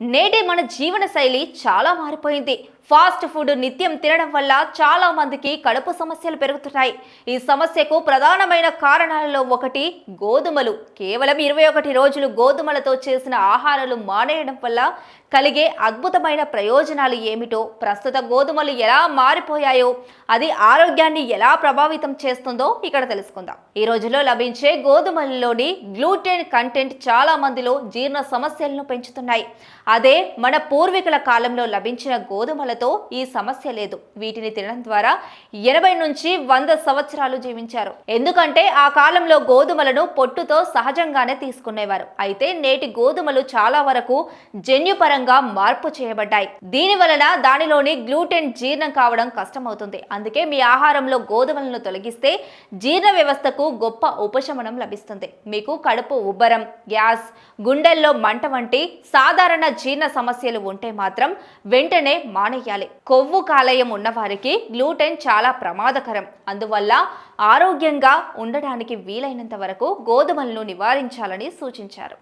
నేటి మన జీవన శైలి చాలా మారిపోయింది. ఫాస్ట్ ఫుడ్ నిత్యం తినడం వల్ల చాలా మందికి కడుపు సమస్యలు పెరుగుతున్నాయి. ఈ సమస్యకు ప్రధానమైన కారణాలలో ఒకటి గోధుమలు. కేవలం ఇరవై ఒకటి రోజులు గోధుమలతో చేసిన ఆహారాలు మానేయడం వల్ల కలిగే అద్భుతమైన ప్రయోజనాలు ఏమిటో ప్రస్తుత గోధుమలు ఎలా మారిపోయాయో అది ఆరోగ్యాన్ని ఎలా ప్రభావితం చేస్తుందో ఇక్కడ తెలుసుకుందాం. ఈ రోజుల్లో లభించే గోధుమలలోని గ్లూటెన్ కంటెంట్ చాలా మందిలో జీర్ణ సమస్యలను పెంచుతున్నాయి. అదే మన పూర్వీకుల కాలంలో లభించిన గోధుమలతో ఈ సమస్య లేదు. వీటిని తినడం ద్వారా ఎనభై నుంచి వంద సంవత్సరాలు జీవించారు. ఎందుకంటే ఆ కాలంలో గోధుమలను పొట్టుతో సహజంగానే తీసుకునేవారు. అయితే నేటి గోధుమలు చాలా వరకు జన్యుపరంగా మార్పు చేయబడ్డాయి. దీని వలన దానిలోని గ్లూటెన్ జీర్ణం కావడం కష్టమవుతుంది. అందుకే మీ ఆహారంలో గోధుమలను తొలగిస్తే జీర్ణ వ్యవస్థకు గొప్ప ఉపశమనం లభిస్తుంది. మీకు కడుపు ఉబ్బరం గ్యాస్ గుండెల్లో మంట వంటి సాధారణ జీర్ణ సమస్యలు ఉంటే మాత్రం వెంటనే మానేయాలి. కొవ్వు కాలేయం ఉన్నవారికి గ్లూటెన్ చాలా ప్రమాదకరం. అందువల్ల ఆరోగ్యంగా ఉండడానికి వీలైనంత వరకు గోధుమలను నివారించాలని సూచించారు.